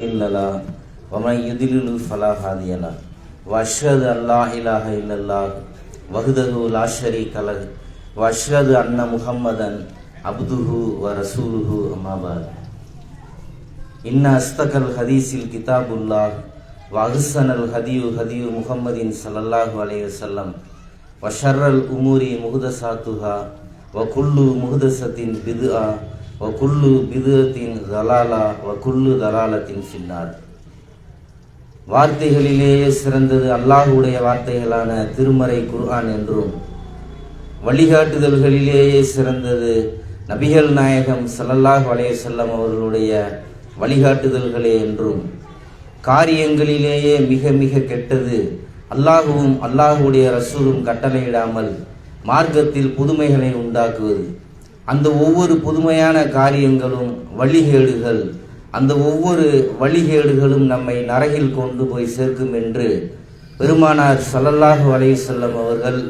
له ومن يضلل فلا هادي له واشهد ان لا اله الا الله وحده لا شريك له واشهد ان محمدا عبده ورسوله اما بعد ان اصدق الحديث الكتاب الله واحسن الهدي هدي محمد صلى الله عليه وسلم وشر الامور محدثاتها وكل محدثه بدعه வக்குல்லு பிதுகத்தின் தலாலா வக்குல்லு தலாலத்தின் சின்னார் வார்த்தைகளிலேயே சிறந்தது அல்லாஹுடைய வார்த்தைகளான திருமறை குர்ஹான் என்றும் வழிகாட்டுதல்களிலேயே சிறந்தது நபிகள் நாயகம் சல்லல்லாஹ் வலைய செல்லம் அவர்களுடைய வழிகாட்டுதல்களே என்றும் காரியங்களிலேயே மிக மிக கெட்டது அல்லாஹுவும் அல்லாஹுடைய ரசூலும் கட்டளையிடாமல் மார்க்கத்தில் புதுமைகளை உண்டாக்குவது அந்த ஒவ்வொரு புதுமையான காரியங்களும் வழிகேடுகள் அந்த ஒவ்வொரு வழிகேடுகளும் நம்மை நரகில் கொண்டு போய் சேர்க்கும் என்று பெருமானார் ஸல்லல்லாஹு அலைஹி வஸல்லம் அவர்கள்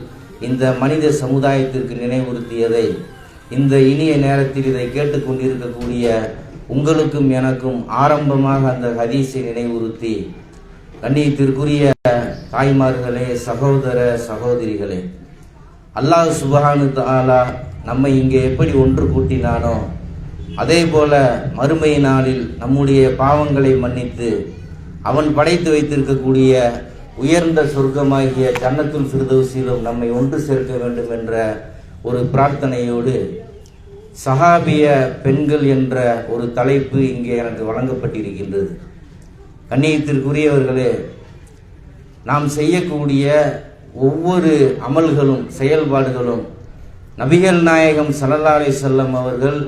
இந்த மனித சமுதாயத்திற்கு நினைவுறுத்தியதை இந்த இனிய நேரத்தில் இதை கேட்டுக்கொண்டிருக்கக்கூடிய உங்களுக்கும் எனக்கும் ஆரம்பமாக அந்த ஹதீஸை நினைவுறுத்தி கண்ணியத்திற்குரிய தாய்மார்களே சகோதர சகோதரிகளே அல்லாஹ் சுபஹானு தாலா நம்மை இங்கே எப்படி ஒன்று கூட்டினானோ அதே போல மறுமை நாளில் நம்முடைய பாவங்களை மன்னித்து அவன் படைத்து வைத்திருக்கக்கூடிய உயர்ந்த சொர்க்கமாகிய ஜன்னத்துல் ஃபிர்தௌஸிலும் நம்மை ஒன்று சேர்க்க வேண்டும் என்ற ஒரு பிரார்த்தனையோடு சஹாபிய பெண்கள் என்ற ஒரு தலைப்பு இங்கே எனக்கு வழங்கப்பட்டிருக்கின்றது. கண்ணியத்திற்குரியவர்களே நாம் செய்யக்கூடிய ஒவ்வொரு அமல்களும் செயல்பாடுகளும் நபிகள் நாயகம் ஸல்லல்லாஹு அலைஹி அவர்கள்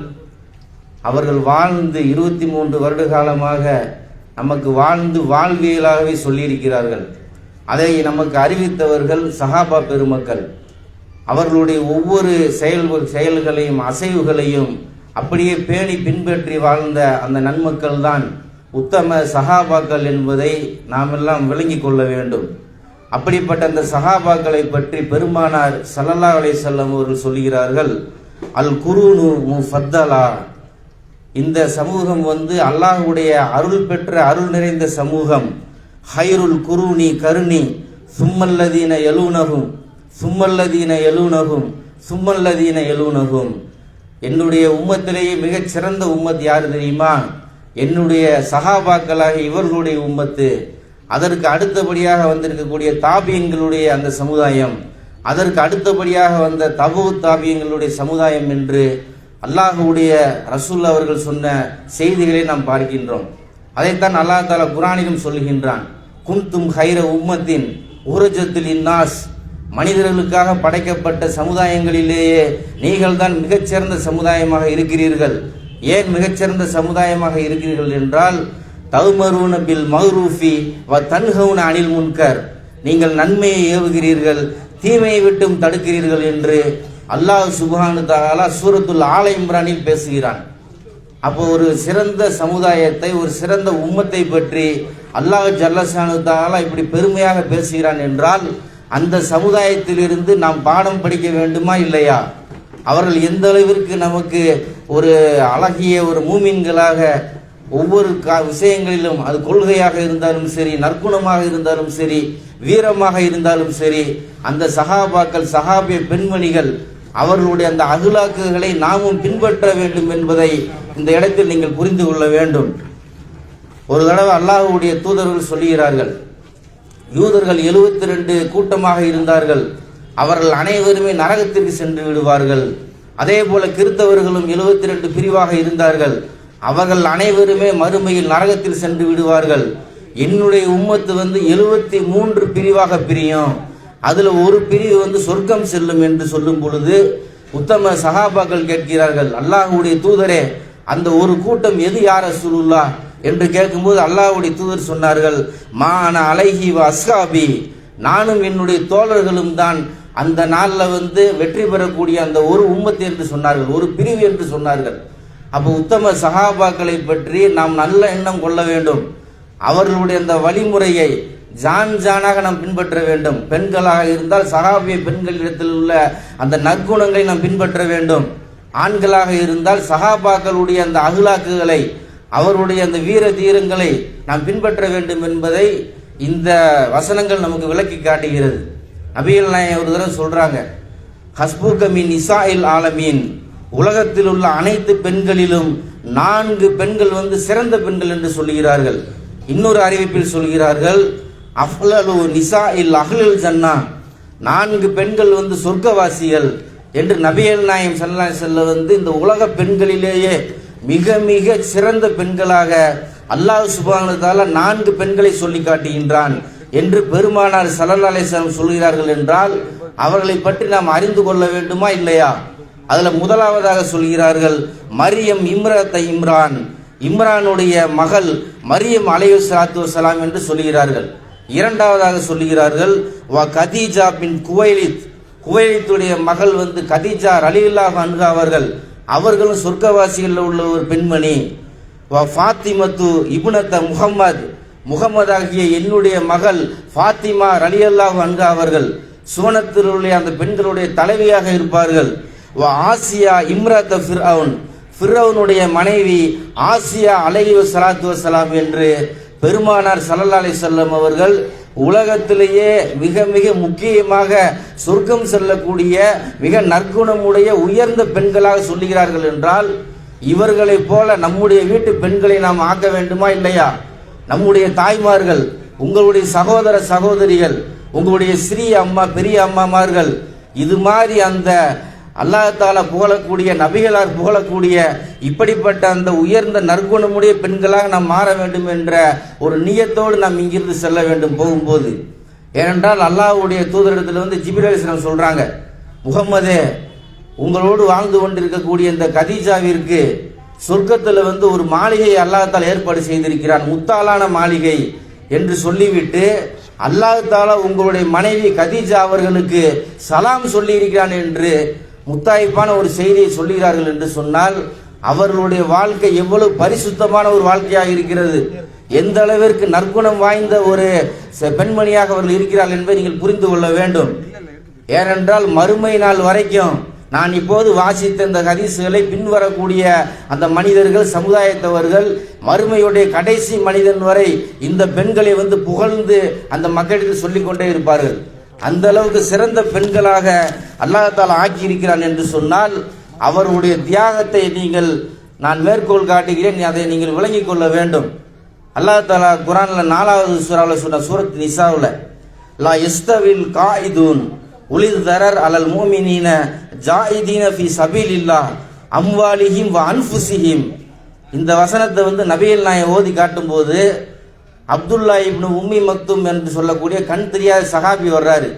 அவர்கள் வாழ்ந்து இருபத்தி மூன்று வருட காலமாக நமக்கு வாழ்ந்து வாழ்வியலாகவே சொல்லியிருக்கிறார்கள். அதை நமக்கு அறிவித்தவர்கள் சஹாபா பெருமக்கள். அவர்களுடைய ஒவ்வொரு செயல் செயல்களையும் அசைவுகளையும் அப்படியே பேணி பின்பற்றி வாழ்ந்த அந்த நன்மக்கள் தான் உத்தம சஹாபாக்கள் என்பதை நாம் எல்லாம் கொள்ள வேண்டும். அப்படிப்பட்ட அந்த சஹாபாக்களை பற்றி பெருமானார் சல்லல்லா அலை செல்லம் அவர்கள் சொல்கிறார்கள் அல் குருனு முஃபத்தலா. இந்த சமூகம் வந்து அல்லாஹுடைய அருள் பெற்ற அருள் நிறைந்த சமூகம். ஹைருல் குருணி கருணி சும்மல்லதீன எலூனகும் சும்மல்லதீன எழுநகும் சும்மல்லதீன எலூனகும் என்னுடைய உம்மத்திலேயே மிகச் சிறந்த உம்மத் யார் தெரியுமா? என்னுடைய சகாபாக்களாக இவர்களுடைய உம்மத்து. அதற்கு அடுத்தபடியாக வந்திருக்கக்கூடிய தாபியங்களுடைய அந்த சமுதாயம் அதற்கு அடுத்தபடியாக வந்த தபு தாபியங்களுடைய சமுதாயம் என்று அல்லாஹுடைய ரசூல் அவர்கள் சொன்ன செய்திகளை நாம் பார்க்கின்றோம். அதைத்தான் அல்லாஹ் தால குரானிலும் சொல்லுகின்றான். குந்தும் ஹைர உம்மத்தின் ஊரஜத்தில் இன்னாஸ். மனிதர்களுக்காக படைக்கப்பட்ட சமுதாயங்களிலேயே நீங்கள் தான் மிகச்சிறந்த சமுதாயமாக இருக்கிறீர்கள். ஏன் மிகச்சிறந்த சமுதாயமாக இருக்கிறீர்கள் என்றால் தௌமரூன பில் மஹ்ரூஃபி வ தன்ஹவுன அனில் முன்கர். நீங்கள் நன்மையை ஏவுகிறீர்கள் தீமையை விட்டும் தடுக்கிறீர்கள் என்று அல்லாஹ் சுபானு தாலா சூரத்துல் ஆலை இம்ரானில் பேசுகிறான். அப்போ ஒரு சிறந்த சமுதாயத்தை ஒரு சிறந்த உம்மத்தை பற்றி அல்லாஹ் ஜல்லசானு தாலா இப்படி பெருமையாக பேசுகிறான் என்றால் அந்த சமுதாயத்திலிருந்து நாம் பாடம் படிக்க வேண்டுமா இல்லையா? அவர்கள் எந்த அளவிற்கு நமக்கு ஒரு அழகிய ஒரு மூமின்களாக ஒவ்வொரு கா விஷயங்களிலும் அது கொள்கையாக இருந்தாலும் சரி நற்குணமாக இருந்தாலும் சரி வீரமாக இருந்தாலும் சரி அந்த சகாபாக்கள் சகாபிய பெண்மணிகள் அவர்களுடைய அந்த அகுலாக்குகளை நாமும் பின்பற்ற வேண்டும் என்பதை இந்த இடத்தில் நீங்கள் புரிந்து கொள்ள வேண்டும். ஒரு தடவை அல்லாஹுடைய தூதர்கள் சொல்லுகிறார்கள் யூதர்கள் எழுபத்தி ரெண்டு கூட்டமாக இருந்தார்கள். அவர்கள் அனைவருமே நரகத்திற்கு சென்று விடுவார்கள். அதே போல கிறித்தவர்களும் எழுபத்தி ரெண்டு பிரிவாக இருந்தார்கள். அவர்கள் அனைவருமே மறுமையில் நரகத்தில் சென்று விடுவார்கள். என்னுடைய உம்மத்து வந்து எழுபத்தி மூன்று பிரிவாக பிரியும். அதில் ஒரு பிரிவு வந்து சொர்க்கம் செல்லும் என்று சொல்லும் பொழுது உத்தம சகாபாக்கள் கேட்கிறார்கள் அல்லாஹுடைய தூதரே அந்த ஒரு கூட்டம் எது யார் அசுலுல்லா என்று கேட்கும்போது அல்லாஹுடைய தூதர் சொன்னார்கள் மான அலைஹி வ அஸ்காபி நானும் என்னுடைய தோழர்களும் தான் அந்த நாளில் வந்து வெற்றி பெறக்கூடிய அந்த ஒரு உம்மத்து என்று சொன்னார்கள் ஒரு பிரிவு என்று சொன்னார்கள். அப்போ உத்தம சகாபாக்களை பற்றி நாம் நல்ல எண்ணம் கொள்ள வேண்டும். அவர்களுடைய அந்த வழிமுறையை ஜான் ஜானாக நாம் பின்பற்ற வேண்டும். பெண்களாக இருந்தால் சகாபிய பெண்களிடத்தில் உள்ள அந்த நற்குணங்களை நாம் பின்பற்ற வேண்டும். ஆண்களாக இருந்தால் சகாபாக்களுடைய அந்த அகுலாக்குகளை அவருடைய அந்த வீர தீரங்களை நாம் பின்பற்ற வேண்டும் என்பதை இந்த வசனங்கள் நமக்கு விளக்கி காட்டுகிறது. நபிகள் நாயகம் ஒரு தடவை சொல்றாங்க கமீன் இசா இசாயில் ஆலமீன். உலகத்தில் உள்ள அனைத்து பெண்களிலும் நான்கு பெண்கள் வந்து சிறந்த பெண்கள் என்று சொல்கிறார்கள் இன்னொரு அறிவிப்பில் சொல்கிறார்கள் அஃலலு நிசா இல் அஹ்லுல் ஜன்னா நான்கு பெண்கள் வந்து சொர்க்கவாசிகள் என்று நபியல் நாயம் சல்லா செல்ல வந்து இந்த உலக பெண்களிலேயே மிக மிக சிறந்த பெண்களாக அல்லாஹ் சுபானதால நான்கு பெண்களை சொல்லி காட்டுகின்றான் என்று பெருமானார் சல்லல்லா அலிஸ்லாம் சொல்கிறார்கள் என்றால் அவர்களை பற்றி நாம் அறிந்து கொள்ள வேண்டுமா இல்லையா? அதில் முதலாவதாக சொல்கிறார்கள் மரியம் இம்ரத்த இம்ரான். இம்ரானுடைய மகள் மரியம் அலையு சலாத்து சலாம் என்று சொல்கிறார்கள். இரண்டாவதாக சொல்கிறார்கள் வா கதீஜா பின் குவைலித். குவைலித்துடைய மகள் வந்து கதீஜா ரலியுல்லாஹ் அன்ஹா அவர்கள். அவர்களும் சொர்க்கவாசிகளில் உள்ள ஒரு பெண்மணி. வா ஃபாத்திமத்து இபுனத்த முகம்மது முகமது ஆகிய என்னுடைய மகள் ஃபாத்திமா ரலியல்லாஹ் அன்கா அவர்கள். சுவனத்தில் உள்ள அந்த பெண்களுடைய தலைவியாக இருப்பார்கள். வா ஆசியா இம்ரத் ஃபிர்அவுன். ஃபிர்அவுனுடைய மனைவி ஆசியா அலைஹி வஸலாத்து வஸலாம் என்று பெருமானார் ஸல்லல்லாஹு அலைஹி வஸல்லம் அவர்கள் உலகத்திலேயே மிக மிக முக்கியமாக சொர்க்கம் செல்லக்கூடிய மிக நற்குணமுடைய உயர்ந்த பெண்களாக சொல்லுகிறார்கள் என்றால் இவர்களைப் போல நம்முடைய வீட்டு பெண்களை நாம் ஆக்க வேண்டுமா இல்லையா? நம்முடைய தாய்மார்கள் உங்களுடைய சகோதர சகோதரிகள் உங்களுடைய சிறிய அம்மா பெரிய அம்மாமார்கள் இது மாதிரி அந்த அல்லாஹால புகழக்கூடிய நபிகளார் புகழக்கூடிய இப்படிப்பட்ட அந்த உயர்ந்த நற்குணமுடைய பெண்களாக நாம் மாற வேண்டும் என்ற ஒரு நியத்தோடு நாம் இங்கிருந்து செல்ல வேண்டும் போகும்போது. ஏனென்றால் அல்லாஹுடைய தூதரிடத்தில் வந்து ஜிபிர் அலிஸ்லாம் சொல்றாங்க முகம்மதே உங்களோடு வாழ்ந்து கொண்டிருக்கக்கூடிய இந்த கதீஜாவிற்கு சொர்க்கத்தில் வந்து ஒரு மாளிகை அல்லாஹால் ஏற்பாடு செய்திருக்கிறான் முத்தாலான மாளிகை என்று சொல்லிவிட்டு அல்லாஹால உங்களுடைய மனைவி கதீஜா அவர்களுக்கு சலாம் சொல்லியிருக்கிறான் என்று முத்தாய்ப்பான ஒரு செய்தியை சொல்லுகிறார்கள் என்று சொன்னால் அவர்களுடைய வாழ்க்கை எவ்வளவு பரிசுத்தமான ஒரு வாழ்க்கையாக இருக்கிறது. எந்த அளவிற்கு நற்குணம் வாய்ந்த ஒரு பெண்மணியாக அவர்கள் இருக்கிறார்கள் என்பதை நீங்கள் புரிந்து கொள்ள வேண்டும். ஏனென்றால் மறுமை நாள் வரைக்கும் நான் இப்போது வாசித்த இந்த ஹதீசுகளை பின்வரக்கூடிய அந்த மனிதர்கள் சமுதாயத்தவர்கள் மறுமையுடைய கடைசி மனிதன் வரை இந்த பெண்களை வந்து புகழ்ந்து அந்த மக்களுக்கு சொல்லிக்கொண்டே இருப்பார்கள். அந்த அளவுக்கு சிறந்த பெண்களாக அல்லாஹால ஆக்கியிருக்கிறான் என்று சொன்னால் அவருடைய தியாகத்தை நீங்கள் நான் மேற்கோள் காட்டுகிறேன் அதை நீங்கள் விளங்கிக் கொள்ள வேண்டும். அல்லாஹ் தாலா குரான்ல நாலாவது சூறாவில் சொன்ன சூரத் நிசாவில் லா இஸ்தவில் காயிதூன் உலித் தரர் அலல் மூமினீன ஜாயிதீன ஃபி சபீலில்லா அம்வாலிஹிம் வ அன்ஃபுசிஹிம் இந்த வசனத்தை வந்து நபியல் நாயை ஓதி காட்டும்போது அப்துல்லா இப்னு உம்மி மக்தும் என்று சொல்லக்கூடிய கண் தெரியாத சஹாபி வர்றாரு.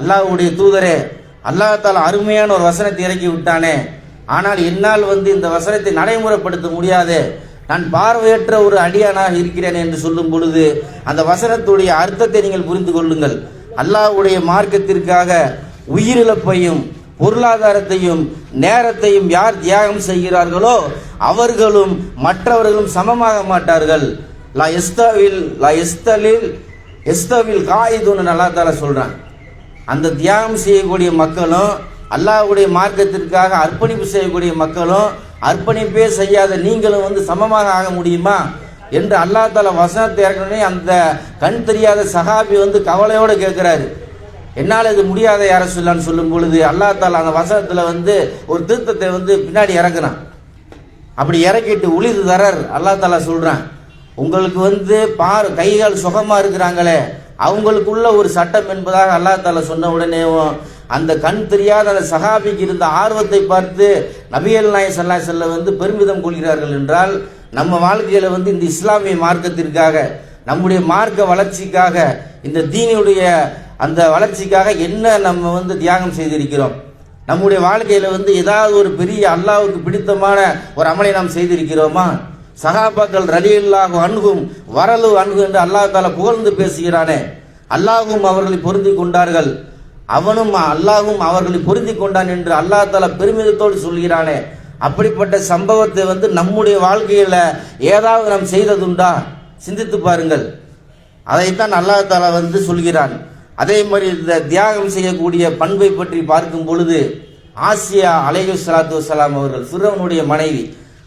அல்லாஹ்வுடைய தூதரே அல்லாஹ் தாலா அருமையான ஒரு வசனத்தை இறக்கி விட்டானே. ஆனால் என்னால் வந்து இந்த வசனத்தை நடைமுறைப்படுத்த முடியாதே. நான் பார்வையற்ற ஒரு அடியானாக இருக்கிறேன் என்று சொல்லும் பொழுது அந்த வசனத்துடைய அர்த்தத்தை நீங்கள் புரிந்து கொள்ளுங்கள். அல்லாஹ்வுடைய மார்க்கத்திற்காக உயிரிழப்பையும் பொருளாதாரத்தையும் நேரத்தையும் யார் தியாகம் செய்கிறார்களோ அவர்களும் மற்றவர்களும் சமமாக மாட்டார்கள். லா எஸ்தவில் லா எஸ்தலில் எஸ்தவில் காயுதுன்னு நல்லா தால சொல்கிறான் அந்த தியாகம் செய்யக்கூடிய மக்களும் அல்லாஹ்வுடைய மார்க்கத்திற்காக அர்ப்பணிப்பு செய்யக்கூடிய மக்களும் அர்ப்பணிப்பே செய்யாத நீங்களும் வந்து சமமாக ஆக முடியுமா? என்று அல்லாஹ் தால வசனத்தை இறக்கணுனே அந்த கண் தெரியாத சகாபி வந்து கவலையோடு கேட்குறாரு. என்னால் இது முடியாத யார சொல்லான்னு சொல்லும் பொழுது அல்லாஹ் தாலா அந்த வசனத்தில் வந்து ஒரு திருத்தத்தை வந்து பின்னாடி இறக்குறான் அப்படி இறக்கிட்டு உளிது தரர் அல்லாஹ் தாலா சொல்கிறான் உங்களுக்கு வந்து பார் கைகால் சுகமா இருக்கிறாங்களே. அவங்களுக்குள்ள ஒரு சட்டம் என்பதாக அல்லாஹ் தால சொன்ன உடனேவும் அந்த கண் தெரியாத அந்த சஹாபிக்கு இருந்த ஆர்வத்தை பார்த்து நபியல் நாய சல்லா செல்ல வந்து பெருமிதம் கொள்கிறார்கள் என்றால் நம்ம வாழ்க்கையில வந்து இந்த இஸ்லாமிய மார்க்கத்திற்காக நம்முடைய மார்க்க வளர்ச்சிக்காக இந்த தீனியுடைய அந்த வளர்ச்சிக்காக என்ன நம்ம வந்து தியாகம் செய்திருக்கிறோம்? நம்முடைய வாழ்க்கையில வந்து ஏதாவது ஒரு பெரிய அல்லாவுக்கு பிடித்தமான ஒரு அமலை நாம் செய்திருக்கிறோமா? சகாபாக்கள் ரலியல்லாஹு அன்ஹும் வரலு அன்ஹு என்று அல்லாஹ் தாலா புகழ்ந்து பேசுகிறானே. அல்லாஹும் அவர்களை பொருந்தி கொண்டார்கள். அவனும் அல்லாஹும் அவர்களை பொருந்தி கொண்டான் என்று அல்லாஹ் தாலா பெருமிதத்தோடு சொல்கிறானே. அப்படிப்பட்ட சம்பவத்தை வந்து நம்முடைய வாழ்க்கையில ஏதாவது நாம் செய்ததுண்டா? சிந்தித்து பாருங்கள். அதைத்தான் அல்லாஹ் தாலா வந்து சொல்கிறான். அதே மாதிரி இந்த தியாகம் செய்யக்கூடிய பண்பை பற்றி பார்க்கும் பொழுது ஆசியா அலைஹி சலாத்து வலாம் அவர்கள் ஃபிரௌனுடைய மனைவி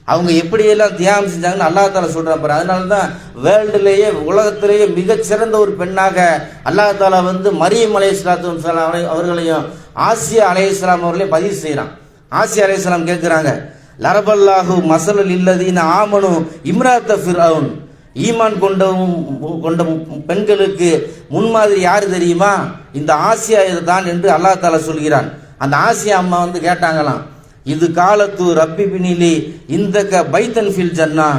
அவங்க எப்படியெல்லாம் தியாகம் செஞ்சாங்கன்னு அல்லாஹால தாலா சொல்கிறான் பாரு. அதனால தான் வேர்ல்டுலேயே உலகத்திலேயே மிகச்சிறந்த ஒரு பெண்ணாக அல்லா வந்து மரியம் அலை இஸ்லாத்து அவர்களையும் ஆசியா அலை இஸ்லாம் அவர்களையும் பதிவு செய்கிறான் ஆசியா அலை இஸ்லாம் கேட்குறாங்க லரபல்லாஹு மசலல் இல்லதீன ஆமனு இம்ராத்த ஃபிரவுன் ஈமான் கொண்டவும் கொண்ட பெண்களுக்கு முன்மாதிரி யார் தெரியுமா? இந்த ஆசியா இதுதான் என்று அல்லாஹ் தாலா சொல்கிறான். அந்த ஆசியா அம்மா வந்து கேட்டாங்களாம் இது காலத்து ரப்பி பினிலி இந்த க பைத்தன் ஃபில் ஜன்னா.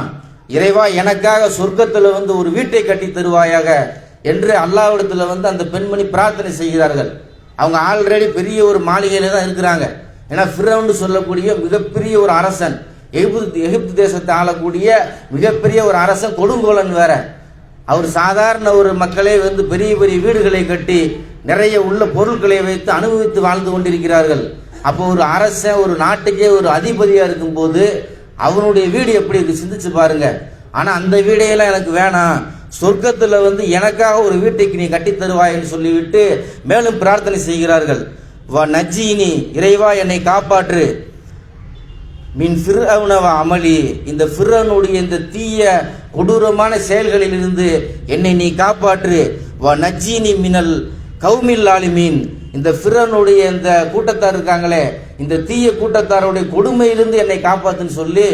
இறைவா எனக்காக சொர்க்கத்தில் வந்து ஒரு வீட்டை கட்டி தருவாயாக என்று அல்லாவிடத்தில் வந்து அந்த பெண்மணி பிரார்த்தனை செய்கிறார்கள். அவங்க ஆல்ரெடி பெரிய ஒரு மாளிகையில தான் இருக்கிறாங்க. ஏன்னா ஃபிரவுன்னு சொல்லக்கூடிய மிகப்பெரிய ஒரு அரசன் எகிப்து எகிப்து தேசத்தை ஆளக்கூடிய மிகப்பெரிய ஒரு அரசன் கொடுங்கோலன் வேற. அவர் சாதாரண ஒரு மக்களே வந்து பெரிய பெரிய வீடுகளை கட்டி நிறைய உள்ள பொருட்களை வைத்து அனுபவித்து வாழ்ந்து கொண்டிருக்கிறார்கள். அப்போ ஒரு அரசன் ஒரு நாட்டுக்கே ஒரு அதிபதியாக இருக்கும்போது அவனுடைய வீடு எப்படி இருக்கு? சிந்திச்சு பாருங்க. ஆனால் அந்த வீடையெல்லாம் எனக்கு வேணாம். சொர்க்கத்தில் வந்து எனக்காக ஒரு வீட்டைக்கு நீ கட்டி தருவாய்ன்னு சொல்லிவிட்டு மேலும் பிரார்த்தனை செய்கிறார்கள். வா நஜ்ஜினி இறைவா என்னை காப்பாற்று. மின் ஃபிர்அவுனவ அமளி. இந்த ஃபிர்அனுடைய இந்த தீய கொடூரமான செயல்களில் இருந்து என்னை நீ காப்பாற்று. வ நஜ்ஜினி மினல் கௌமில் ஆலிமீன். இந்த ஃபிரனுடைய இந்த கூட்டத்தார் இருக்காங்களே இந்த தீய கூட்டத்தாருடைய கொடுமையிலிருந்து என்னை காப்பாத்துன்னு சொல்லி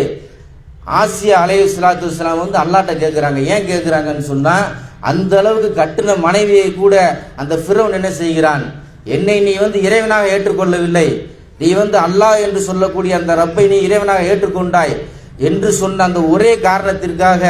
ஆசியா அலைய சலாத்து இஸ்லாம் வந்து அல்லாட்ட கேட்குறாங்க ஏன் கேட்குறாங்கன்னு சொன்னால் அந்த அளவுக்கு கட்டின மனைவியை கூட அந்த ஃபிரவன் என்ன செய்கிறான்? என்னை நீ வந்து இறைவனாக ஏற்றுக்கொள்ளவில்லை. நீ வந்து அல்லாஹ் என்று சொல்லக்கூடிய அந்த ரப்பை நீ இறைவனாக ஏற்றுக்கொண்டாய் என்று சொன்ன அந்த ஒரே காரணத்திற்காக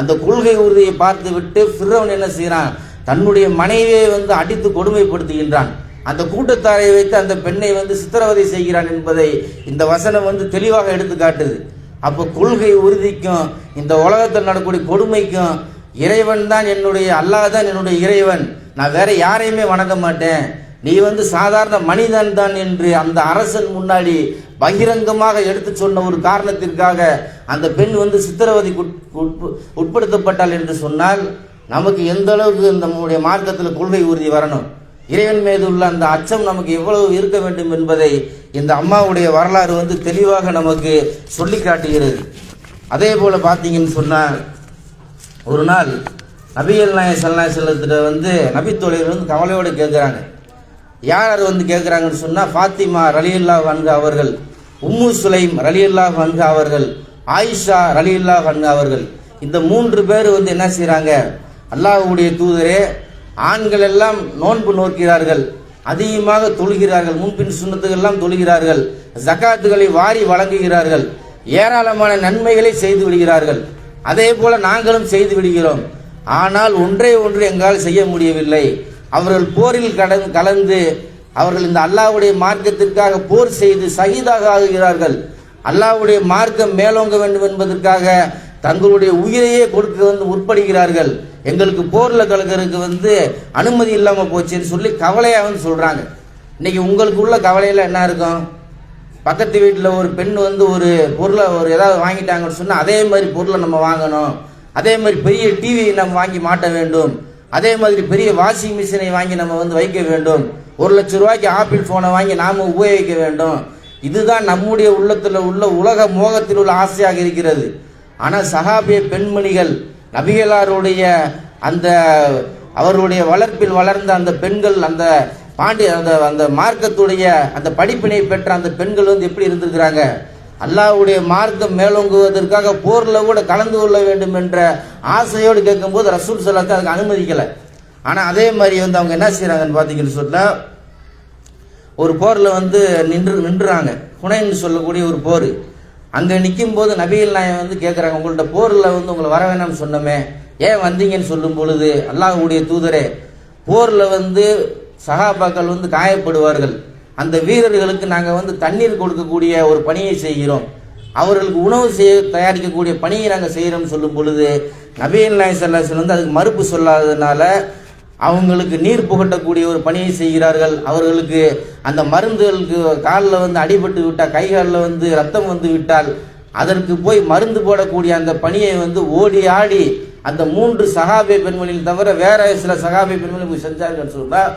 அந்த கொள்கை உறுதியை பார்த்து விட்டு ஃபிரவன் என்ன செய்கிறான்? தன்னுடைய மனைவியை வந்து அடித்து கொடுமைப்படுத்துகின்றான். அந்த கூட்டத்தாரை வைத்து அந்த பெண்ணை வந்து சித்திரவதை செய்கிறான் என்பதை இந்த வசனம் வந்து தெளிவாக எடுத்து காட்டுது அப்போ கொள்கை உறுதிக்கும் இந்த உலகத்தில் நடக்கக்கூடிய கொடுமைக்கும் இறைவன் தான் என்னுடைய அல்லாஹ் தான் என்னுடைய இறைவன். நான் வேற யாரையுமே வணங்க மாட்டேன். நீ வந்து சாதாரண மனிதன் தான் என்று அந்த அரசன் முன்னாடி பகிரங்கமாக எடுத்து சொன்ன ஒரு காரணத்திற்காக அந்த பெண் வந்து சித்திரவதைக்கு உட்- உட்படுத்தப்பட்டாள் என்று சொன்னால் நமக்கு எந்த அளவுக்கு நம்முடைய மார்க்கத்தில் கொள்கை உறுதி வரணும்? இறைவன் மீது உள்ள அந்த அச்சம் நமக்கு எவ்வளவு இருக்க வேண்டும் என்பதை இந்த அம்மாவுடைய வரலாறு வந்து தெளிவாக நமக்கு சொல்லி காட்டுகிறது. அதே போல பார்த்தீங்கன்னு சொன்னால் ஒரு நாள் நபிகள் நாய சல்லா செல்லத்திட்ட வந்து நபித்தோழிகள் வந்து கவலையோடு கேட்குறாங்க. யார் யார் வந்து கேட்குறாங்கன்னு சொன்னால் ஃபாத்திமா ரலியுல்லா வன்கா அவர்கள் உம்மு சுலைம் ரலியுல்லா வன்கா அவர்கள் ஆயிஷா ரலியுல்லா வன்கா அவர்கள். இந்த மூன்று பேர் வந்து என்ன செய்கிறாங்க அல்லாஹுடைய தூதரே ஆண்கள் எல்லாம் நோன்பு நோக்கிறார்கள் அதிகமாக தொழுகிறார்கள் முன்பின் சுண்ணத்துக்கெல்லாம் தொழுகிறார்கள் ஜகாத்துகளை வாரி வழங்குகிறார்கள் ஏராளமான நன்மைகளை செய்து விடுகிறார்கள். அதே போல நாங்களும் செய்து விடுகிறோம். ஆனால் ஒன்றே ஒன்று எங்களால் செய்ய முடியவில்லை. அவர்கள் போரில் கடந்து கலந்து அவர்கள் இந்த அல்லாவுடைய மார்க்கத்திற்காக போர் செய்து சகிதாக ஆகுகிறார்கள். அல்லாவுடைய மார்க்கம் மேலோங்க வேண்டும் என்பதற்காக தங்களுடைய உயிரையே கொடுக்க வந்து முற்படுகிறார்கள். எங்களுக்கு போரில் கலக்கிறதுக்கு வந்து அனுமதி இல்லாமல் போச்சுன்னு சொல்லி கவலையா வந்து இன்றைக்கி இன்னைக்கு உங்களுக்கு உள்ள கவலையில என்ன இருக்கும்? பக்கத்து வீட்டில் ஒரு பெண் வந்து ஒரு பொருளை ஒரு ஏதாவது வாங்கிட்டாங்கன்னு சொன்னால் அதே மாதிரி பொருளை நம்ம வாங்கணும். அதே மாதிரி பெரிய டிவி நம்ம வாங்கி மாட்ட வேண்டும். அதே மாதிரி பெரிய வாஷிங் மிஷினை வாங்கி நம்ம வந்து வைக்க வேண்டும். ஒரு லட்ச ரூபாய்க்கு ஆப்பிள் ஃபோனை வாங்கி நாம் உபயோகிக்க வேண்டும். இதுதான் நம்முடைய உள்ளத்தில் உள்ள உலக மோகத்தில் உள்ள ஆசையாக இருக்கிறது. ஆனால் சகாபிய பெண்மணிகள் நபிகளாருடைய அந்த அவருடைய வளர்ப்பில் வளர்ந்த அந்த பெண்கள் அந்த பாண்டி அந்த அந்த மார்க்கத்துடைய அந்த படிப்பினை பெற்ற அந்த பெண்கள் வந்து எப்படி இருந்திருக்கிறாங்க? அல்லாவுடைய மார்க்கம் மேலோங்குவதற்காக போரில் கூட கலந்து கொள்ள வேண்டும் என்ற ஆசையோடு கேட்கும்போது ரசூல் சலாத்தை அதுக்கு அனுமதிக்கலை. ஆனால் அதே மாதிரி வந்து அவங்க என்ன செய்கிறாங்கன்னு பார்த்தீங்கன்னு சொன்னால் ஒரு போரில் வந்து நின்று நின்றுறாங்க. குணைன்னு சொல்லக்கூடிய ஒரு போர். அங்கே நிற்கும் போது நபிகள் நாயம் வந்து கேட்குறாங்க உங்கள்ட்ட போரில் வந்து உங்களை வர வேணாம்னு சொன்னோமே. ஏன் வந்தீங்கன்னு சொல்லும் பொழுது அல்லாஹுடைய தூதரே போரில் வந்து சகாபாக்கள் வந்து காயப்படுவார்கள். அந்த வீரர்களுக்கு நாங்கள் வந்து தண்ணீர் கொடுக்கக்கூடிய ஒரு பணியை செய்கிறோம். அவர்களுக்கு உணவு செய்ய தயாரிக்கக்கூடிய பணியை நாங்கள் செய்கிறோம்னு சொல்லும் பொழுது நபீன் நாயகம் ஸல்லல்லாஹு வந்து அதுக்கு மறுப்பு சொல்லாததுனால அவங்களுக்கு நீர் புகட்டக்கூடிய ஒரு பணியை செய்கிறார்கள். அவர்களுக்கு அந்த மருந்துகளுக்கு காலில் வந்து அடிபட்டு விட்டால் கை காலில் வந்து ரத்தம் வந்து விட்டால் அதற்கு போய் மருந்து போடக்கூடிய அந்த பணியை வந்து ஓடி ஆடி அந்த மூன்று சகாபே பெண்மணியில் தவிர வேற சில சகாபே பெண்மணி செஞ்சாங்கன்னு சொன்னால்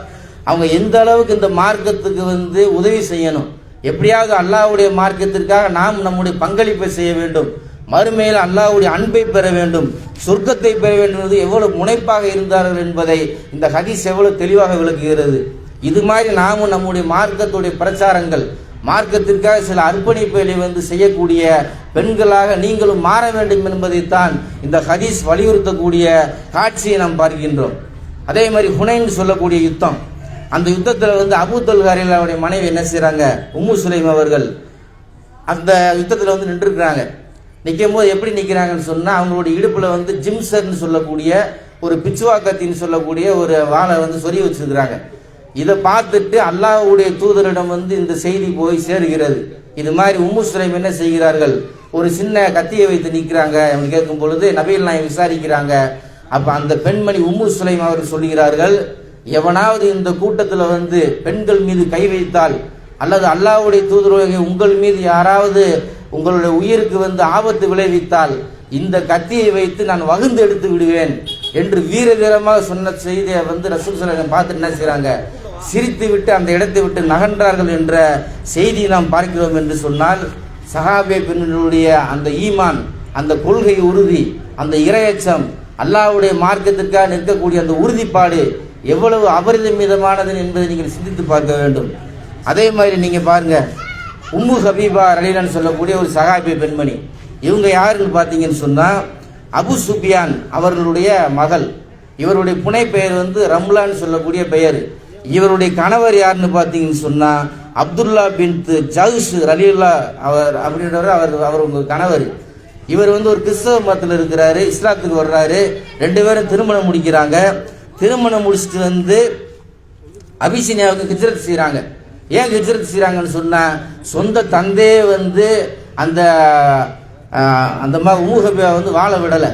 அவங்க எந்த அளவுக்கு இந்த மார்க்கத்துக்கு வந்து உதவி செய்யணும்? எப்படியாவது அல்லாஹ்வுடைய மார்க்கத்திற்காக நாம் நம்முடைய பங்களிப்பை செய்ய வேண்டும். மறுமையில் அல்லாவுடைய அன்பை பெற வேண்டும் சொர்க்கத்தை பெற வேண்டும் என்பது எவ்வளவு முனைப்பாக இருந்தார்கள் என்பதை இந்த ஹதீஸ் எவ்வளவு தெளிவாக விளக்குகிறது. இது மாதிரி நாமும் நம்முடைய மார்க்கத்துடைய பிரச்சாரங்கள் மார்க்கத்திற்காக சில அர்ப்பணிப்புகளை வந்து செய்யக்கூடிய பெண்களாக நீங்களும் மாற வேண்டும் என்பதைத்தான் இந்த ஹதீஸ் வலியுறுத்தக்கூடிய காட்சியை நாம் பார்க்கின்றோம். அதே மாதிரி ஹுனைன் சொல்லக்கூடிய யுத்தம். அந்த யுத்தத்தில் வந்து அபு தொல்காரில் அவருடைய மனைவி என்ன செய்கிறாங்க உம்மு சுலைம் அவர்கள் அந்த யுத்தத்தில் வந்து நின்றுருக்கிறாங்க. நிற்கும் போது எப்படி நிற்கிறாங்கன்னு சொன்னால் அவங்களுடைய இடுப்பில் வந்து ஜிம்சர்னு சொல்லக்கூடிய ஒரு பிச்சுவாக்கத்தின்னு சொல்லக்கூடிய ஒரு வாழை வந்து சொறி வச்சிருக்கிறாங்க. இதை பார்த்துட்டு அல்லாஹ்வுடைய தூதரிடம் வந்து இந்த செய்தி போய் சேருகிறது. இது மாதிரி உம்மு சுலைம் என்ன செய்கிறார்கள்? ஒரு சின்ன கத்தியை வைத்து நிற்கிறாங்க அவங்க கேட்கும் பொழுது நபிகள் நாயகம் விசாரிக்கிறாங்க. அப்போ அந்த பெண்மணி உம்மு சுலைம் அவர்கள் சொல்கிறார்கள் எவனாவது இந்த கூட்டத்தில் வந்து பெண்கள் மீது கை வைத்தால் அல்லது அல்லாவுடைய தூதரக உங்கள் மீது யாராவது உங்களுடைய உயிருக்கு வந்து ஆபத்து விளைவித்தால் இந்த கத்தியை வைத்து நான் வகுந்து எடுத்து விடுவேன் என்று வீர வீரமாக சொன்ன செய்தியை வந்து ரசூல் சலம் பார்த்து என்ன செய்கிறாங்க சிரித்து விட்டு அந்த இடத்தை விட்டு நகன்றார்கள் என்ற செய்தியை நாம் பார்க்கிறோம் என்று சொன்னால் சஹாபே பெண்களுடைய அந்த ஈமான் அந்த கொள்கை உறுதி அந்த இரையச்சம் அல்லாவுடைய மார்க்கத்திற்காக நிற்கக்கூடிய அந்த உறுதிப்பாடு எவ்வளவு அபரிதமிதமானது என்பதை நீங்கள் சிந்தித்து பார்க்க வேண்டும். அதே மாதிரி நீங்கள் பாருங்கள் உம்மு ஹபீபா ரலீலான்னு சொல்லக்கூடிய ஒரு சகாபிய பெண்மணி. இவங்க யாருன்னு பார்த்தீங்கன்னு சொன்னால் அபு சுபியான் அவர்களுடைய மகள். இவருடைய புனை பெயர் வந்து ரம்லான்னு சொல்லக்கூடிய பெயர். இவருடைய கணவர் யாருன்னு பார்த்தீங்கன்னு சொன்னால் அப்துல்லா பின் ஜவுஸ் ரலீல்லா அவர் அப்படின்றவர் அவர் அவர் உங்கள் கணவர். இவர் வந்து ஒரு கிறிஸ்தவ மதத்தில் இருக்கிறாரு இஸ்லாத்துக்கு வர்றாரு. ரெண்டு பேரும் திருமணம் முடிக்கிறாங்க. திருமணம் முடிச்சுட்டு வந்து அபிசினியாவுக்கு கிஜரத் செய்கிறாங்க ஏன் ஹிஜ்ரத் செய்கிறாங்கன்னு சொன்னால் சொந்த தந்தையே வந்து அந்த அந்த மாதிரி ஊகபியா வந்து வாழ விடலை.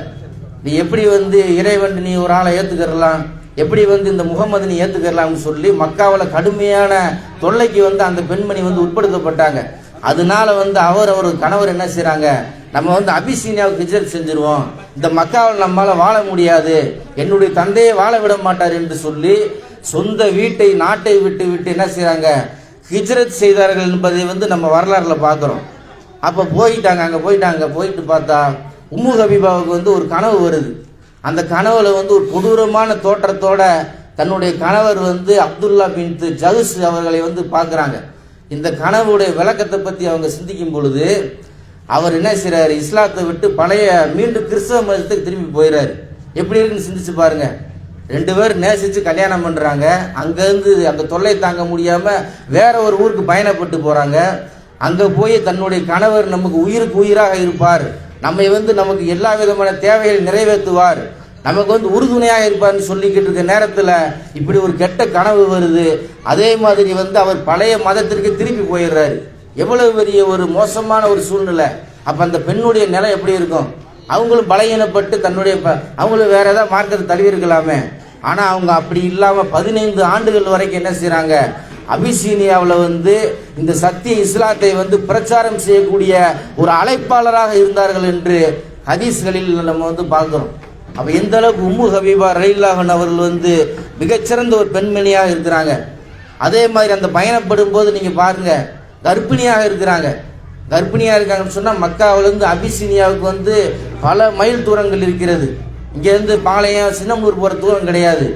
நீ எப்படி வந்து இறைவன் நீ ஒரு ஆளை ஏற்றுக்கிறலாம் எப்படி வந்து இந்த முகமது நீ ஏற்றுக்கிறலாம்னு சொல்லி மக்காவில் கடுமையான தொல்லைக்கு வந்து அந்த பெண்மணி வந்து உட்படுத்தப்பட்டாங்க. அதனால வந்து அவர் அவர் கணவர் என்ன செய்கிறாங்க நம்ம வந்து அபிசீனியாவுக்கு ஹிஜ்ரத் செஞ்சிருவோம். இந்த மக்காவில் நம்மளால் வாழ முடியாது. என்னுடைய தந்தையை வாழ விட மாட்டார் என்று சொல்லி சொந்த வீட்டை நாட்டை விட்டு விட்டு என்ன செய்கிறாங்க ஹிஜ்ரத் செய்தார்கள் என்பதை வந்து நம்ம வரலாறுல பார்க்குறோம். அப்போ போயிட்டாங்க அங்கே போயிட்டாங்க போயிட்டு பார்த்தா உம்மு ஹபீபாவுக்கு வந்து ஒரு கனவு வருது. அந்த கனவுல வந்து ஒரு கொடூரமான தோற்றத்தோட தன்னுடைய கணவர் வந்து அப்துல்லா பின் ஜவுஸ் அவர்களை வந்து பார்க்குறாங்க. இந்த கனவுடைய விளக்கத்தை பற்றி அவங்க சிந்திக்கும் பொழுது அவர் என்ன செய்கிறார் இஸ்லாத்தை விட்டு பழைய மீண்டும் கிறிஸ்தவ மதத்துக்கு திரும்பி போயிடுறாரு எப்படி இருக்குன்னு சிந்திச்சு பாருங்கள் ரெண்டு பேர் நேசிச்சு கல்யாணம் பண்ணுறாங்க அங்கேருந்து அந்த தொல்லை தாங்க முடியாமல் வேற ஒரு ஊருக்கு பயணப்பட்டு போகிறாங்க அங்கே போய் தன்னுடைய கணவர் நமக்கு உயிருக்கு உயிராக இருப்பார். நம்மை வந்து நமக்கு எல்லா விதமான தேவைகளை நிறைவேற்றுவார். நமக்கு வந்து உறுதுணையாக இருப்பார்னு சொல்லிக்கிட்டு இருக்க நேரத்தில் இப்படி ஒரு கெட்ட கனவு வருது. அதே மாதிரி வந்து அவர் பழைய மதத்திற்கு திருப்பி போயிடுறாரு. எவ்வளவு பெரிய ஒரு மோசமான ஒரு சூழ்நிலை. அப்போ அந்த பெண்ணுடைய நிலை எப்படி இருக்கும்? அவங்களும் பலகீனப்பட்டு தன்னுடைய ப- அவங்களும் வேற ஏதாவது மார்க்கத்தை தழுவி இருக்கலாமே. ஆனால் அவங்க அப்படி இல்லாமல் பதினைந்து ஆண்டுகள் வரைக்கும் என்ன செய்கிறாங்க அபிசீனியாவில் வந்து இந்த சத்திய இஸ்லாத்தை வந்து பிரச்சாரம் செய்யக்கூடிய ஒரு அழைப்பாளராக இருந்தார்கள் என்று ஹதீஸ்களில் நம்ம வந்து பார்க்குறோம். அப்போ எந்த அளவுக்கு உம்மு ஹபீபா ரயில்லாஹன் அவர்கள் வந்து மிகச்சிறந்த ஒரு பெண்மணியாக இருக்கிறாங்க. அதே மாதிரி அந்த பயணப்படும் போது நீங்கள் பாருங்க கர்ப்பிணியாக இருக்கிறாங்க. கர்ப்பிணியாக இருக்காங்கன்னு சொன்னால் மக்காவிலேருந்து அபிசீனியாவுக்கு வந்து பல மைல் தூரங்கள் இருக்கிறது. இங்கேருந்து பாளையம் சின்னமூர் போகிற தூரம் கிடையாது.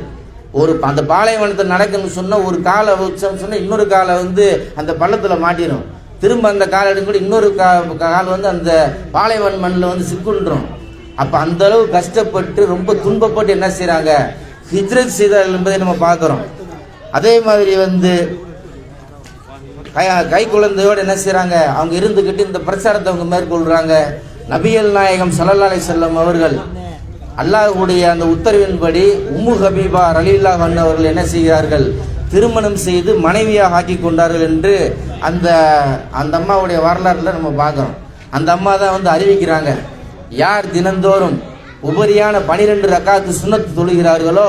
ஒரு அந்த பாலைவனத்தை நடக்கணும்னு சொன்னால் ஒரு காலை வச்சோம்னு சொன்னால் இன்னொரு காலை வந்து அந்த பள்ளத்தில் மாட்டிடும் திரும்ப அந்த காலை எடுக்கும் இன்னொரு கா கால் வந்து அந்த பாலைவன் மண்ணில் வந்து சிக்குன்றோம். அப்போ அந்த அளவு கஷ்டப்பட்டு ரொம்ப துன்பப்பட்டு என்ன செய்கிறாங்க ஹிஜ்ரத் செய்தார்கள் என்பதை நம்ம பார்க்குறோம். அதே மாதிரி வந்து கை கை குழந்தையோடு என்ன செய்கிறாங்க அவங்க இருந்துக்கிட்டு இந்த பிரச்சாரத்தை அவங்க மேற்கொள்கிறாங்க நபியல் நாயகம் ஸல்லல்லாஹு செல்லம் அவர்கள் அல்லாஹுடைய அந்த உத்தரவின்படி உம்மு ஹபீபா ரலீல்லாஹ் அவர்கள் என்ன செய்கிறார்கள்? திருமணம் செய்து மனைவியாக ஆக்கி கொண்டார்கள் என்று அந்த அந்த அம்மாவுடைய வரலாறுல நம்ம பார்க்குறோம். அந்த அம்மா தான் வந்து அறிவிக்கிறாங்க. யார் தினந்தோறும் உபரியான பனிரெண்டு ரக்காத்து சுண்ணத்து தொழுகிறார்களோ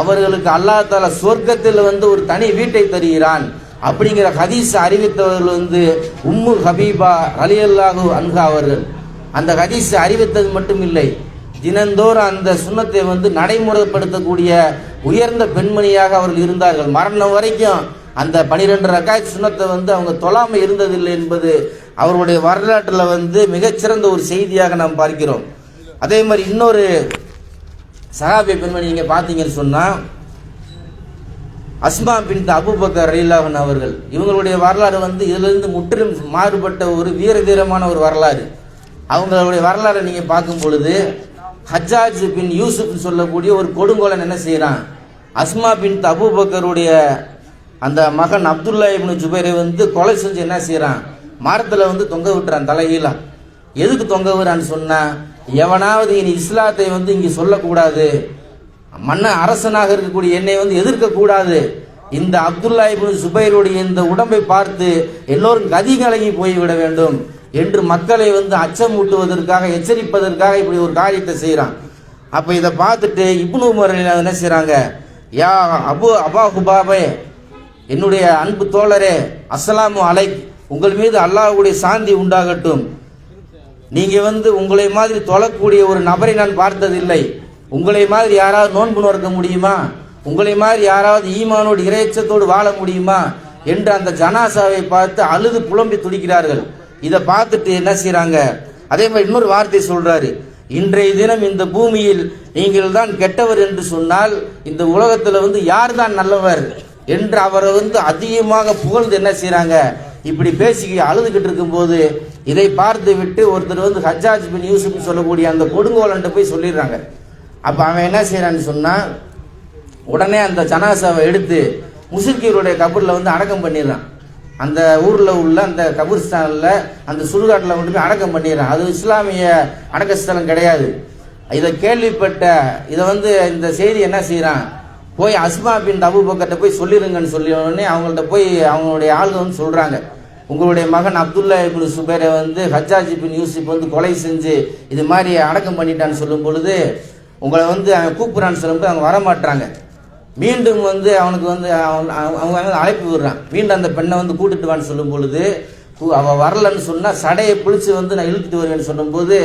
அவர்களுக்கு அல்லாஹ் தால சொர்க்கத்தில் வந்து ஒரு தனி வீட்டை தருகிறான். அப்படிங்கிற ஹதீஸ் அறிவித்தவர்கள் வந்து உம்மு ஹபீபா அலியல்லாஹு அன்ஹா அவர்கள். அந்த ஹதீஸ் அறிவித்தது மட்டும் இல்லை. தினந்தோறும் அந்த சுண்ணத்தை வந்து நடைமுறைப்படுத்தக்கூடிய உயர்ந்த பெண்மணியாக அவர்கள் இருந்தார்கள். மரணம் வரைக்கும் அந்த பனிரெண்டு ரக்காய் சுண்ணத்தை வந்து அவங்க தொழாமல் இருந்ததில்லை என்பது அவருடைய வரலாற்றில் வந்து மிகச்சிறந்த ஒரு செய்தியாக நாம் பார்க்கிறோம். அதே மாதிரி இன்னொரு சகாபிய பெண்மணி நீங்கள் பார்த்தீங்கன்னு சொன்னால் அஸ்மா பின் அபுபக்கர் ரயிலாகன் அவர்கள். இவங்களுடைய வரலாறு வந்து இதிலிருந்து முற்றிலும் மாறுபட்ட ஒரு வீர தீரமான ஒரு வரலாறு. அவங்களுடைய வரலாறை நீங்கள் பார்க்கும் பொழுது ஹஜ்ஜாஜ் பின் யூசுப் சொல்லக்கூடிய ஒரு கொடுங்கோலன் என்ன செய்கிறான் அஸ்மா பின் அபுபக்கருடைய அந்த மகன் அப்துல்லா இப்னு ஜுபைரை வந்து கொலை செஞ்சு என்ன செய்கிறான் மரத்தில் வந்து தொங்க விட்டுறான் தலைகீழா. எதுக்கு தொங்க விடுறான்னு சொன்னா எவனாவது இனி இஸ்லாத்தை வந்து இங்கே சொல்லக்கூடாது. மன்ன அரசனாக இருக்கக்கூடிய என்னை வந்து எதிர்க்கக்கூடாது. இந்த அப்துல்லா இப்னு சுபைருடைய இந்த உடம்பை பார்த்து எல்லோரும் கதி கலங்கி போய்விட வேண்டும். என்று மக்களை வந்து அச்சமூட்டுவதற்காக எச்சரிப்பதற்காக இப்படி ஒரு காரியத்தை செய்கிறான் அப்போ இதை பார்த்துட்டு இப்னு உமர் என்ன செய்கிறாங்க யா அபு அபா குபாபே என்னுடைய அன்பு தோழரே அஸ்லாமு அலை உங்கள் மீது அல்லாஹுடைய சாந்தி உண்டாகட்டும். நீங்கள் வந்து உங்களை மாதிரி தொழக்கூடிய ஒரு நபரை நான் பார்த்ததில்லை. உங்களை மாதிரி யாராவது நோன்பு நோக்க முடியுமா? உங்களை மாதிரி யாராவது ஈமானோடு இறைச்சத்தோடு வாழ முடியுமா? என்று அந்த ஜனாசாவை பார்த்து அழுது புலம்பி துடிக்கிறார்கள். இதை பார்த்துட்டு என்ன செய்கிறாங்க அதே மாதிரி இன்னொரு வார்த்தை சொல்றாரு. இன்றைய தினம் இந்த பூமியில் நீங்கள் தான் கெட்டவர் என்று சொன்னால் இந்த உலகத்துல வந்து யார் தான் நல்லவர் என்று அவரை வந்து அதிகமாக புகழ்ந்து என்ன செய்கிறாங்க இப்படி பேசி அழுதுகிட்டு இருக்கும்போது இதை பார்த்து விட்டு ஒருத்தர் வந்து ஹஜாஜ் பின் யூசுப் சொல்லக்கூடிய அந்த கொடுங்கோலன்ட்டு போய் சொல்லிடுறாங்க. அப்ப அவன் என்ன செய்யறான்னு சொன்னா உடனே அந்த ஜனாசாவை எடுத்து முசுக்கீருடைய கபூர்ல வந்து அடக்கம் பண்ணிடுறான். அந்த ஊரில் உள்ள அந்த கபூர்ஸ்தான்ல அந்த சுடுகாட்டில் கொண்டு போய் அடக்கம் பண்ணிடுறான் அது இஸ்லாமிய அடக்கஸ்தலம் கிடையாது. இதை கேள்விப்பட்ட இதை வந்து இந்த செய்தி என்ன செய்கிறான் போய் அஸ்மா பின் அபு பக்கத்தை போய் சொல்லிருங்கன்னு சொல்லி உடனே அவங்கள்ட்ட போய் அவங்களுடைய ஆளுங்க வந்து சொல்கிறாங்க உங்களுடைய மகன் அப்துல்லா இப்னு சுபேரை வந்து ஹஜாஜ் பின் யூசுப் வந்து கொலை செஞ்சு இது மாதிரி அடக்கம் பண்ணிட்டான்னு சொல்லும் பொழுது உங்களை வந்து அவன் கூப்பிட்றான்னு சொல்லும்போது அவங்க வரமாட்டாங்க மீண்டும் வந்து அவனுக்கு வந்து அவன் அவங்க வந்து அழைப்பு விடுறான். மீண்டும் அந்த பெண்ணை வந்து கூட்டிட்டு வான்னு சொல்லும் பொழுது அவள் அவ வரலன்னு சொன்னா சடையை பிடிச்சு வந்து நான் இழுத்துட்டு வருவேன்னு சொல்லும்போது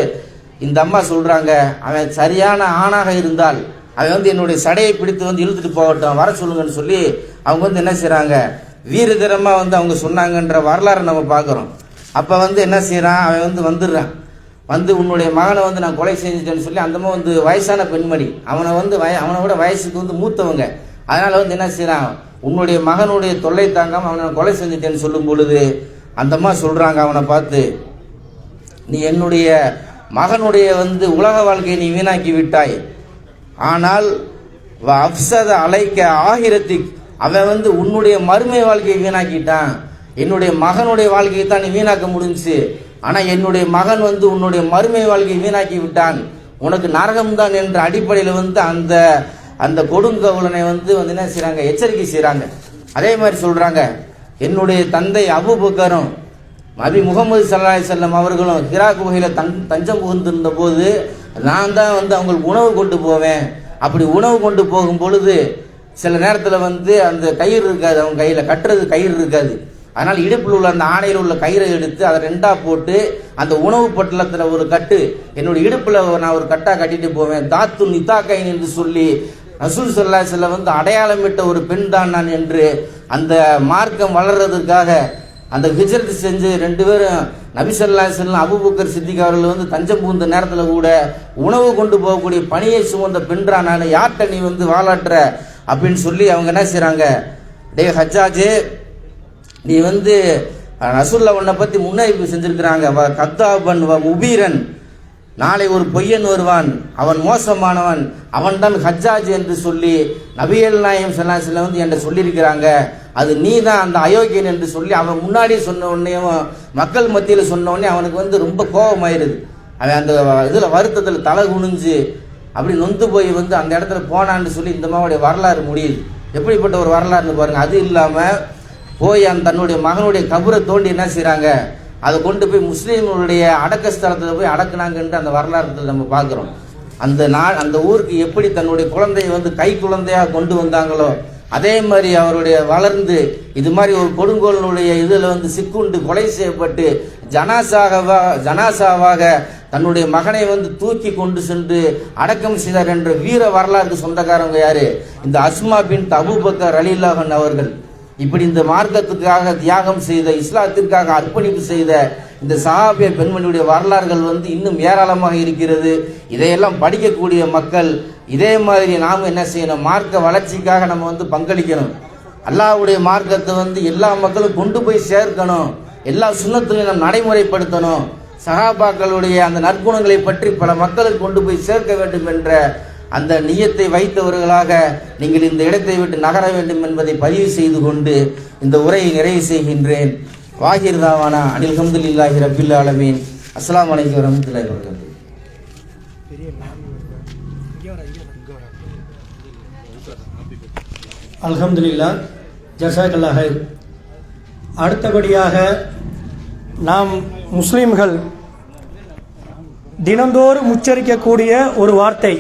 இந்த அம்மா சொல்றாங்க அவன் சரியான ஆணாக இருந்தால் அவன் வந்து என்னுடைய சடையை பிடித்து வந்து இழுத்துட்டு போகட்டும் வர சொல்லுங்கன்னு சொல்லி அவங்க வந்து என்ன செய்றாங்க வீரதரமா வந்து அவங்க சொன்னாங்கன்ற வரலாறை நம்ம பார்க்குறோம். அப்போ வந்து என்ன செய்கிறான் அவன் வந்து வந்துடுறான். வந்து உன்னுடைய மகனை வந்து நான் கொலை செஞ்சுட்டேன்னு சொல்லி அந்தமாக வந்து வயசான பெண்மணி. அவனை வந்து வய அவனை விட வயசுக்கு வந்து மூத்தவங்க. அதனால் வந்து என்ன செய்கிறான் உன்னுடைய மகனுடைய தொல்லை தாங்காமல் அவனை கொலை செஞ்சுட்டேன்னு சொல்லும் பொழுது அந்தம்மா சொல்கிறாங்க அவனை பார்த்து நீ என்னுடைய மகனுடைய வந்து உலக வாழ்க்கையை நீ வீணாக்கி விட்டாய். ஆனால் வ அப்சத அலைக்க ஆகிரத்திக் அவன் வந்து உன்னுடைய மறுமை வாழ்க்கையை வீணாக்கிட்டான். என்னுடைய மகனுடைய வாழ்க்கையை தான் நீ வீணாக்க முடிஞ்சுச்சு. ஆனா என்னுடைய மகன் வந்து உன்னுடைய மறுமை வாழ்க்கையை வீணாக்கி விட்டான். உனக்கு நரகம்தான் என்ற அடிப்படையில் வந்து அந்த அந்த கொடுங்கவுலனை வந்து வந்து என்ன செய்கிறாங்க எச்சரிக்கை செய்கிறாங்க அதே மாதிரி சொல்றாங்க. என்னுடைய தந்தை அபுபக்கரும் நபி முகமது சல்லாய் செல்லம் அவர்களும் ஹிரா குகையில தங் தஞ்சம் புகுந்திருந்த போது நான் தான் வந்து அவங்களுக்கு உணவு கொண்டு போவேன். அப்படி உணவு கொண்டு போகும் பொழுது சில நேரத்தில் வந்து அந்த கயிறு இருக்காது அவங்க கையில் கட்டுறது கயிறு இருக்காது. அதனால் இடுப்பில் உள்ள அந்த ஆணையில் உள்ள கயிறை எடுத்து அதை ரெண்டாக போட்டு அந்த உணவு பட்டலத்தில் ஒரு கட்டு என்னோட இடுப்பில் நான் ஒரு கட்டாக கட்டிட்டு போவேன். தாத்து நித்தாக்கைன் என்று சொல்லி ரசூல் சல்லா செல்ல வந்து அடையாளமிட்ட ஒரு பெண் தான் நான் என்று அந்த மார்க்கம் வளர்றதுக்காக அந்த ஹிஜரத் செஞ்சு ரெண்டு பேரும் நபி ஸல்லல்லாஹு அலைஹி வஸல்லம் சித்திக் அவர்கள் வந்து தஞ்சம் புகுந்த நேரத்தில் கூட உணவு கொண்டு போகக்கூடிய பணியை சுமந்த பெண்றா நான். யார்கிட்ட நீ வந்து வாழாற்ற அப்படின்னு சொல்லி அவங்க என்ன செய்கிறாங்க டே ஹஜ்ஜாஜு நீ வந்து அஹ், ரசூல்லா உன்னை பத்தி முன்னறிவிப்பு செஞ்சிருக்கிறாங்க. வ கத்தாபன் வ முபீரன் நாளை ஒரு பொய்யன் வருவான். அவன் மோசமானவன். அவன்தான் ஹஜ்ஜாஜ் என்று சொல்லி நபியல் நாயம் செல்லாசில வந்து என்கிட்ட சொல்லியிருக்கிறாங்க. அது நீ தான் அந்த அயோக்கியன் என்று சொல்லி அவன் முன்னாடி சொன்ன உடனேயும் மக்கள் மத்தியில் சொன்ன உடனே அவனுக்கு வந்து ரொம்ப கோபமாயிருது. அவன் அந்த இதில் வருத்தத்தில் தலை குனிஞ்சு அப்படி நொந்து போய் வந்து அந்த இடத்துல போனான்னு சொல்லி இந்த மாவுடைய வரலாறு முடியுது. எப்படிப்பட்ட ஒரு வரலாறுன்னு பாருங்க. அது இல்லாமல் போய் அந்த தன்னுடைய மகனுடைய கபரை தோண்டி என்ன செய்கிறாங்க அதை கொண்டு போய் முஸ்லீம்களுடைய அடக்க ஸ்தலத்தில் போய் அடக்குனாங்கன்ட்டு அந்த வரலாற்றத்தில் நம்ம பார்க்குறோம். அந்த நாள் அந்த ஊருக்கு எப்படி தன்னுடைய குழந்தையை வந்து கை குழந்தையாக கொண்டு வந்தாங்களோ அதே மாதிரி அவருடைய வளர்ந்து இது மாதிரி ஒரு கொடுங்கோலனுடைய இதில் வந்து சிக்குண்டு கொலை செய்யப்பட்டு ஜனாசாகவா ஜனாசாவாக தன்னுடைய மகனை வந்து தூக்கி கொண்டு சென்று அடக்கம் செய்தார் என்ற வீர வரலாறுக்கு சொந்தக்காரங்க யாரு? இந்த அஸ்மா பின் அபூபக்கர் அலில்லாஹன் அவர்கள். இப்படி இந்த மார்க்கத்துக்காக தியாகம் செய்த இஸ்லாத்திற்காக அர்ப்பணிப்பு செய்த இந்த சஹாபிய பெண்மணியுடைய வரலாறுகள் வந்து இன்னும் ஏராளமாக இருக்கிறது. இதையெல்லாம் படிக்கக்கூடிய மக்கள் இதே மாதிரி நாம் என்ன செய்யணும்? மார்க்க வளர்ச்சிக்காக நம்ம வந்து பங்களிக்கணும். அல்லாஹ்வுடைய மார்க்கத்தை வந்து எல்லா மக்களும் கொண்டு போய் சேர்க்கணும். எல்லா சுண்ணத்துலையும் நம்ம நடைமுறைப்படுத்தணும். சகாபாக்களுடைய அந்த நற்குணங்களை பற்றி பல மக்களுக்கு கொண்டு போய் சேர்க்க வேண்டும் என்ற அந்த நியத்தை வைத்தவர்களாக நீங்கள் இந்த இடத்தை விட்டு நகர வேண்டும் என்பதை பதிவு செய்து கொண்டு இந்த உரையை நிறைவு செய்கின்றேன். வாகிர் தாவானா அனில் ஹம்துலில்லாஹி ரபில் ஆலமீன். அஸ்லாம் அலைக்கும் வரமத்துல்லாஹி வபரகாத்துஹு. அல்ஹம்துலில்லா ஜசாக்கல்லா அடுத்தபடியாக நாம் முஸ்லிம்கள் தினந்தோறும் உச்சரிக்கக்கூடிய ஒரு வார்த்தை.